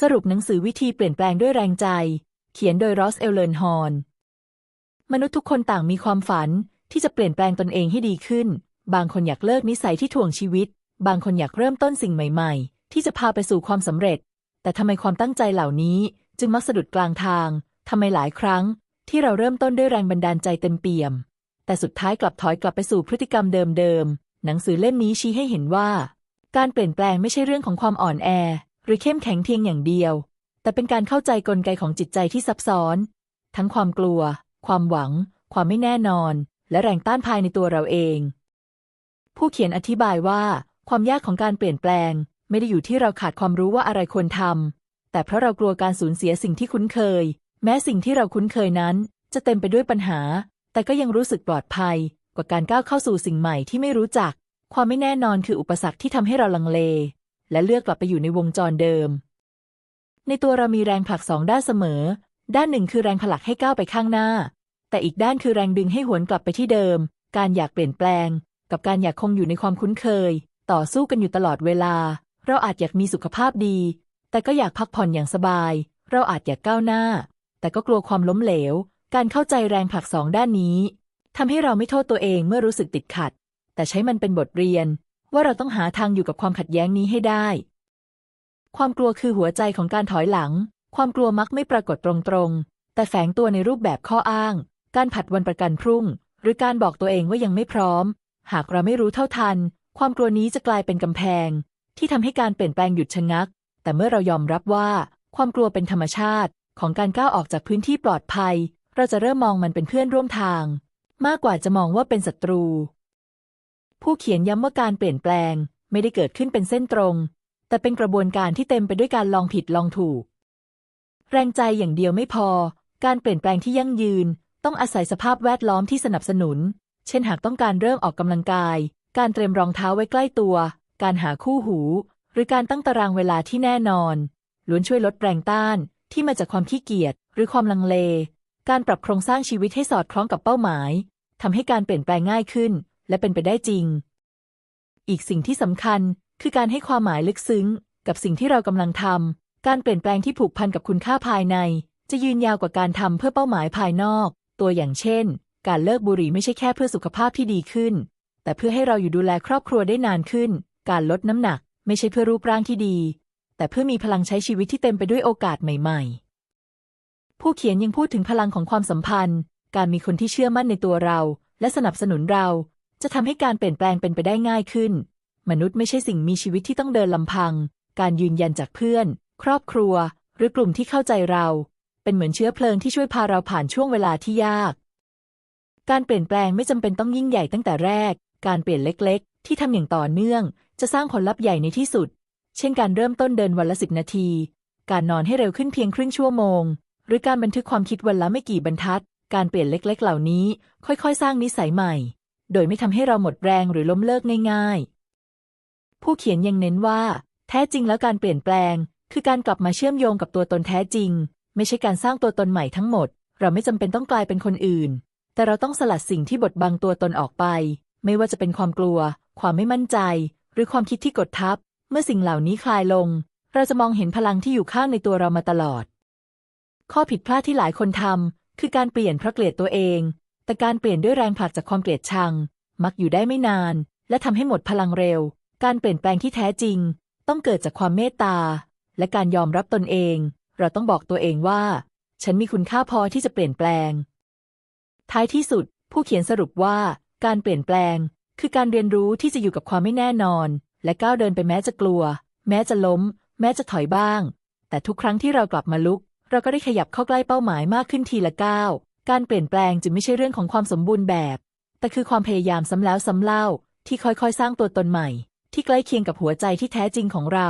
สรุปหนังสือวิธีเปลี่ยนแปลงด้วยแรงใจ เขียนโดยรอสเอลเลนฮอร์นมนุษย์ทุกคนต่างมีความฝันที่จะเปลี่ยนแปลงตนเองให้ดีขึ้น บางคนอยากเลิกนิสัยที่ถ่วงชีวิต บางคนอยากเริ่มต้นสิ่งใหม่ๆ ที่จะพาไปสู่ความสำเร็จ แต่ทำไมความตั้งใจเหล่านี้ จึงมักสะดุดกลางทางทำไมหลายครั้ง ที่เราเริ่มต้นด้วยแรงบันดาลใจเต็มเปี่ยม แต่สุดท้ายกลับถอยกลับไปสู่พฤติกรรมเดิมๆหนังสือเล่มนี้ชี้ให้เห็นว่า การเปลี่ยนแปลงไม่ใช่เรื่องของความอ่อนแอ หรือเข้มแข็งเพียงอย่างเดียว แต่เป็นการเข้าใจกลไกของจิตใจที่ซับซ้อน ทั้งความกลัว ความหวัง ความไม่แน่นอน และแรงต้านภายในตัวเราเอง ผู้เขียนอธิบายว่า ความยากของการเปลี่ยนแปลง ไม่ได้อยู่ที่เราขาดความรู้ว่าอะไรควรทำแต่เพราะเรากลัวการสูญเสียสิ่งที่คุ้นเคย แม้สิ่งที่เราคุ้นเคยนั้น จะเต็มไปด้วยปัญหา แต่ก็ยังรู้สึกปลอดภัย กว่าการก้าวเข้าสู่สิ่งใหม่ที่ไม่รู้จัก ความไม่แน่นอนคืออุปสรรคที่ทำให้เราลังเล และเลือกกลับไปอยู่ในวงจรเดิม ในตัวเรามีแรงผลักสองด้านเสมอ ด้านหนึ่งคือแรงผลักให้ก้าวไปข้างหน้า แต่อีกด้านคือแรงดึงให้หวนกลับไปที่เดิม การอยากเปลี่ยนแปลง กับการอยากคงอยู่ในความคุ้นเคย ต่อสู้กันอยู่ตลอดเวลา เราอาจอยากมีสุขภาพดี แต่ก็อยากพักผ่อนอย่างสบาย เราอาจอยากก้าวหน้า แต่ก็กลัวความล้มเหลว การเข้าใจแรงผลักสองด้านนี้ทำให้เราไม่โทษตัวเองเมื่อรู้สึกติดขัด แต่ใช้มันเป็นบทเรียน ว่าเราต้องหาทางอยู่กับความขัดแย้งนี้ให้ได้ ความกลัวคือหัวใจของการถอยหลัง ความกลัวมักไม่ปรากฏตรงๆ แต่แฝงตัวในรูปแบบข้ออ้าง การผัดวันประกันพรุ่ง หรือการบอกตัวเองว่ายังไม่พร้อม หากเราไม่รู้เท่าทัน ความกลัวนี้จะกลายเป็นกำแพง ที่ทำให้การเปลี่ยนแปลงหยุดชะงัก แต่เมื่อเรายอมรับว่า ความกลัวเป็นธรรมชาติ ของการก้าวออกจากพื้นที่ปลอดภัย เราจะเริ่มมองมันเป็นเพื่อนร่วมทาง มากกว่าจะมองว่าเป็นศัตรู ผู้เขียนย้ำว่าการเปลี่ยนแปลง ไม่ได้เกิดขึ้นเป็นเส้นตรง แต่เป็นกระบวนการที่เต็มไปด้วยการลองผิดลองถูก แรงใจอย่างเดียวไม่พอ การเปลี่ยนแปลงที่ยั่งยืน ต้องอาศัยสภาพแวดล้อมที่สนับสนุน เช่นหากต้องการเริ่มออกกำลังกาย การเตรียมรองเท้าไว้ใกล้ตัว การหาคู่หู หรือการตั้งตารางเวลาที่แน่นอนล้วนช่วยลดแรงต้านที่มาจากความขี้เกียจหรือความลังเล การปรับโครงสร้างชีวิตให้สอดคล้องกับเป้าหมายทำให้การเปลี่ยนแปลงง่ายขึ้น และเป็นไปได้จริง อีกสิ่งที่สำคัญคือการให้ความหมายลึกซึ้ง กับสิ่งที่เรากำลังทำการเปลี่ยนแปลงที่ผูกพันกับคุณค่าภายใน จะยืนยาวกว่าการทำเพื่อเป้าหมายภายนอก ตัวอย่างเช่น การเลิกบุหรี่ไม่ใช่แค่เพื่อสุขภาพที่ดีขึ้น แต่เพื่อให้เราอยู่ดูแลครอบครัวได้นานขึ้น การลดน้ำหนัก ไม่ใช่เพื่อรูปร่างที่ดี แต่เพื่อมีพลังใช้ชีวิตที่เต็มไปด้วยโอกาสใหม่ ๆ ผู้เขียนยังพูดถึงพลังของความสัมพันธ์ การมีคนที่เชื่อมั่นในตัวเรา และสนับสนุนเรา จะทำให้การเปลี่ยนแปลงเป็นไปได้ง่ายขึ้น มนุษย์ไม่ใช่สิ่งมีชีวิตที่ต้องเดินลำพัง การยืนยันจากเพื่อน ครอบครัว หรือกลุ่มที่เข้าใจเรา เป็นเหมือนเชื้อเพลิงที่ช่วยพาเราผ่านช่วงเวลาที่ยาก การเปลี่ยนแปลงไม่จำเป็นต้องยิ่งใหญ่ตั้งแต่แรก การเปลี่ยนเล็ก ๆ ที่ทำอย่างต่อเนื่อง จะสร้างผลลัพธ์ใหญ่ในที่สุด เช่นการเริ่มต้นเดินวันละสิบนาที การนอนให้เร็วขึ้นเพียงครึ่งชั่วโมง หรือการบันทึกความคิดวันละไม่กี่บรรทัด การเปลี่ยนเล็ก ๆ เหล่านี้ ค่อย ๆ สร้างนิสัยใหม่ โดยไม่ทำให้เราหมดแรงหรือล้มเลิกง่ายๆ ผู้เขียนยังเน้นว่า แท้จริงแล้วการเปลี่ยนแปลง คือการกลับมาเชื่อมโยงกับตัวตนแท้จริง ไม่ใช่การสร้างตัวตนใหม่ทั้งหมด เราไม่จำเป็นต้องกลายเป็นคนอื่น แต่เราต้องสลัดสิ่งที่บดบังตัวตนออกไป ไม่ว่าจะเป็นความกลัว ความไม่มั่นใจ หรือความคิดที่กดทับ เมื่อสิ่งเหล่านี้คลายลง เราจะมองเห็นพลังที่อยู่ข้างในตัวเรามาตลอด ข้อผิดพลาดที่หลายคนทำคือการเปลี่ยนเพราะเกลียดตัวเอง แต่การเปลี่ยนด้วยแรงผลักจากความเกลียดชัง มักอยู่ได้ไม่นาน และทำให้หมดพลังเร็ว การเปลี่ยนแปลงที่แท้จริง ต้องเกิดจากความเมตตา และการยอมรับตนเอง เราต้องบอกตัวเองว่า ฉันมีคุณค่าพอที่จะเปลี่ยนแปลง ท้ายที่สุด ผู้เขียนสรุปว่า การเปลี่ยนแปลง คือการเรียนรู้ที่จะอยู่กับความไม่แน่นอน และก้าวเดินไปแม้จะกลัว แม้จะล้ม แม้จะถอยบ้าง แต่ทุกครั้งที่เรากลับมาลุก เราก็ได้ขยับเข้าใกล้เป้าหมายมากขึ้นทีละก้าว การเปลี่ยนแปลงจึงไม่ใช่เรื่องของความสมบูรณ์แบบ แต่คือความพยายามซ้ำแล้วซ้ำเล่าที่ค่อยๆ สร้างตัวตนใหม่ ที่ใกล้เคียงกับหัวใจที่แท้จริงของเรา